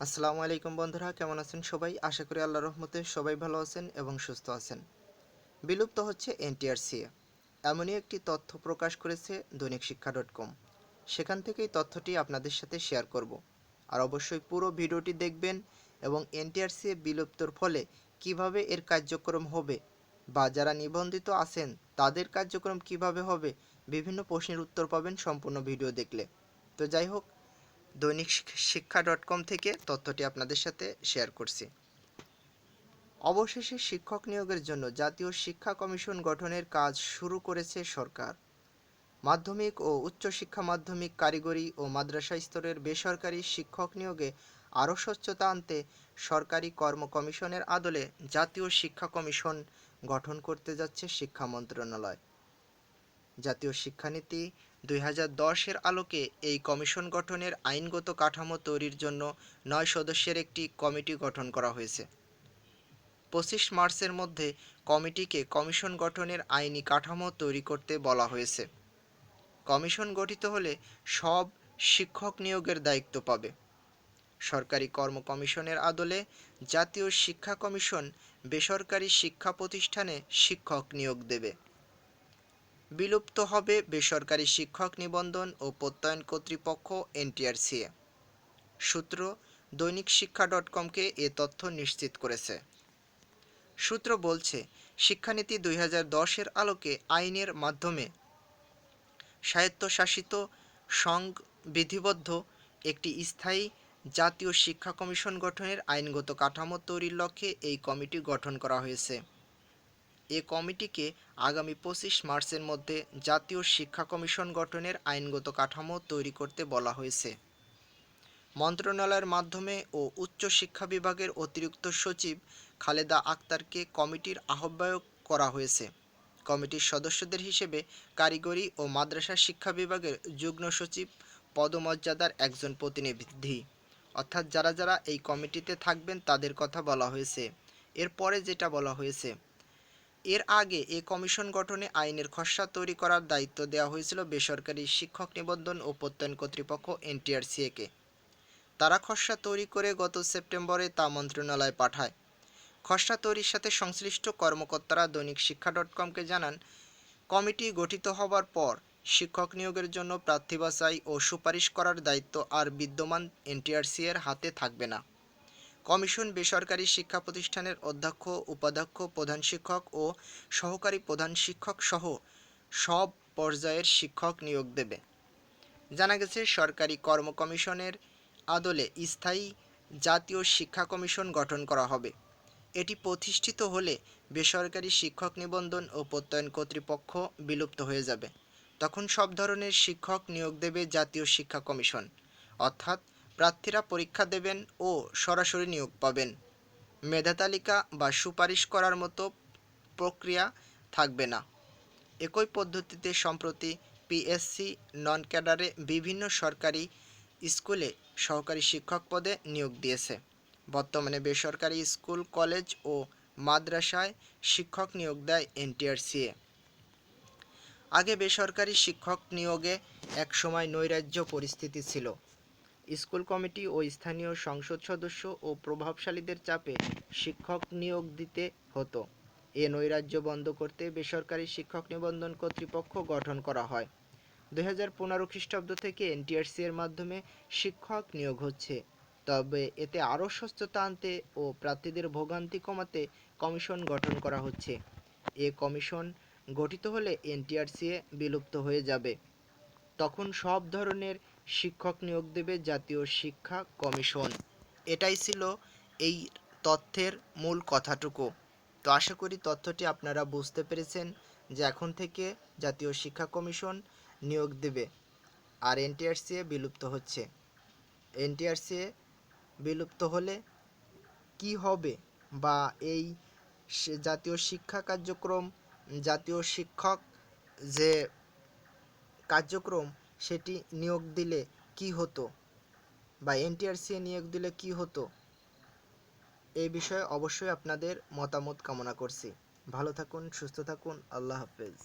আসসালামু আলাইকুম বন্ধুরা, কেমন আছেন সবাই? আশা করি আল্লাহ রহমতে সবাই ভালো আছেন এবং সুস্থ আছেন। বিলুপ্ত হচ্ছে এনটিআরসিএ এমনই একটি তথ্য প্রকাশ করেছে দৈনিক শিক্ষা ডট কম। সেখান থেকেই তথ্যটি আপনাদের সাথে শেয়ার করব। আর অবশ্যই পুরো ভিডিওটি দেখবেন এবং এনটিআরসিএ বিলুপ্তর ফলে কীভাবে এর কার্যক্রম হবে বা যারা নিবন্ধিত আছেন, তাদের কার্যক্রম কীভাবে হবে, বিভিন্ন প্রশ্নের উত্তর পাবেন সম্পূর্ণ ভিডিও দেখলে। তো যাই হোক দৈনিক শিক্ষা ডট কম থেকে তথ্যটি আপনাদের সাথে শেয়ার করছি। অবশেষে শিক্ষক নিয়োগের জন্য জাতীয় শিক্ষা কমিশন গঠনের কাজ শুরু করেছে সরকার। মাধ্যমিক ও উচ্চশিক্ষা মাধ্যমিক কারিগরি ও মাদ্রাসা স্তরের বেসরকারি শিক্ষক নিয়োগে আরও স্বচ্ছতা আনতে সরকারি কর্ম কমিশনের আদলে জাতীয় শিক্ষা কমিশন গঠন করতে যাচ্ছে শিক্ষা মন্ত্রণালয়। জাতীয় শিক্ষানীতি দুই হাজার দশের আলোকে এই কমিশন গঠনের আইনগত কাঠামো তৈরির জন্য নয় সদস্যের একটি কমিটি গঠন করা হয়েছে। পঁচিশ মার্চের মধ্যে কমিটিকে কমিশন গঠনের আইনি কাঠামো তৈরি করতে বলা হয়েছে। কমিশন গঠিত হলে সব শিক্ষক নিয়োগের দায়িত্ব পাবে। সরকারি কর্ম কমিশনের আদলে জাতীয় শিক্ষা কমিশন বেসরকারি শিক্ষা প্রতিষ্ঠানে শিক্ষক নিয়োগ দেবে। বিলুপ্ত হবে বেসরকারি শিক্ষক নিবন্ধন ও প্রত্যয়ন কর্তৃপক্ষ এনটিআরসিএ সূত্র, দৈনিক শিক্ষা ডট কমকে এ তথ্য নিশ্চিত করেছে। সূত্র বলছে, শিক্ষানীতি দুই হাজার দশের আলোকে আইনের মাধ্যমে স্বায়ত্তশাসিত সংবিধিবদ্ধ একটি স্থায়ী জাতীয় শিক্ষা কমিশন গঠনের আইনগত কাঠামো তৈরির লক্ষ্যে এই কমিটি গঠন করা হয়েছে। এ কমিটিকে আগামী পঁচিশ মার্চের মধ্যে জাতীয় শিক্ষা কমিশন গঠনের আইনগত কাঠামো তৈরি করতে বলা হয়েছে। মন্ত্রণালয়ের মাধ্যমে ও উচ্চ শিক্ষা বিভাগের অতিরিক্ত সচিব খালেদা আক্তারকে কমিটির আহ্বায়ক করা হয়েছে। কমিটির সদস্যদের হিসেবে কারিগরি ও মাদ্রাসা শিক্ষা বিভাগের যুগ্ম সচিব, পদমর্যাদার একজন প্রতিনিধি। অর্থাৎ যারা যারা এই কমিটিতে থাকবেন তাদের কথা বলা হয়েছে। এরপরে যেটা বলা হয়েছে এর আগে এ কমিশন গঠনে আইনের খসড়া তৈরি করার দায়িত্ব দেওয়া হয়েছিল বেসরকারি শিক্ষক নিবন্ধন ও প্রত্যয়ন কর্তৃপক্ষ এনটিআরসিএকে। তারা খসড়া তৈরি করে গত সেপ্টেম্বরে তা মন্ত্রণালয়ে পাঠায়। খসড়া তৈরির সাথে সংশ্লিষ্ট কর্মকর্তারা দৈনিক শিক্ষা ডট কমকে জানান, কমিটি গঠিত হবার পর শিক্ষক নিয়োগের জন্য প্রার্থী বাছাই ও সুপারিশ করার দায়িত্ব আর বিদ্যমান এনটিআরসি এর হাতে থাকবে না। কমিশন বেসরকারি শিক্ষা প্রতিষ্ঠানের অধ্যক্ষ, উপাধ্যক্ষ, প্রধান শিক্ষক ও সহকারী প্রধান শিক্ষক সহ সব পর্যায়ের শিক্ষক নিয়োগ দেবে। জানা গেছে, সরকারি কর্ম কমিশনের আদলে স্থায়ী জাতীয় শিক্ষা কমিশন গঠন করা হবে। এটি প্রতিষ্ঠিত হলে বেসরকারি শিক্ষক নিবন্ধন ও প্রত্যয়ন কর্তৃপক্ষ বিলুপ্ত হয়ে যাবে। তখন সব ধরনের শিক্ষক নিয়োগ দেবে জাতীয় শিক্ষা কমিশন। অর্থাৎ প্রার্থীরা পরীক্ষা দেবেন ও সরাসরি নিয়োগ পাবেন। মেধা তালিকা বা সুপারিশ করার মতো প্রক্রিয়া থাকবে না। একই পদ্ধতিতে সম্প্রতি পিএসসি নন ক্যাডারে বিভিন্ন সরকারি স্কুলে সহকারী শিক্ষক পদে নিয়োগ দিয়েছে। বর্তমানে বেসরকারি স্কুল, কলেজ ও মাদ্রাসায় শিক্ষক নিয়োগ দেয় এনটিআরসিএ আগে বেসরকারি শিক্ষক নিয়োগে একসময় নৈরাজ্য পরিস্থিতি ছিল। স্কুল কমিটি ও স্থানীয় সংসদ সদস্য ও প্রভাবশালীদের চাপে শিক্ষক নিয়োগ দিতে হতো। এ নৈরাজ্য বন্ধ করতে বেসরকারি শিক্ষক নিবন্ধন কর্তৃপক্ষ গঠন করা হয়। দুই হাজার পনেরো খ্রিস্টাব্দ থেকে এনটিআরসি এর মাধ্যমে শিক্ষক নিয়োগ হচ্ছে। তবে এতে আরও স্বচ্ছতা আনতে ও প্রার্থীদের ভোগান্তি কমাতে কমিশন গঠন করা হচ্ছে। এ কমিশন গঠিত হলে এনটিআরসিএ বিলুপ্ত হয়ে যাবে। তখন সব ধরনের শিক্ষক নিয়োগ দেবে জাতীয় শিক্ষা কমিশন। এটাই ছিল এই তথ্যের মূল কথাটুকু। তো আশা করি তথ্যটি আপনারা বুঝতে পেরেছেন যে এখন থেকে জাতীয় শিক্ষা কমিশন নিয়োগ দেবে। আর এনটিআরসিএ বিলুপ্ত হচ্ছে। এনটিআরসিএ বিলুপ্ত হলে কি হবে বা এই জাতীয় শিক্ষা কার্যক্রম, জাতীয় শিক্ষক যে কার্যক্রম সেটি নিয়োগ দিলে কি হতো বা এনটিআরসি নিয়োগ দিলে কি হতো এই বিষয়ে অবশ্যই আপনাদের মতামত কামনা করছি। ভালো থাকুন, সুস্থ থাকুন, আল্লাহ হাফেজ।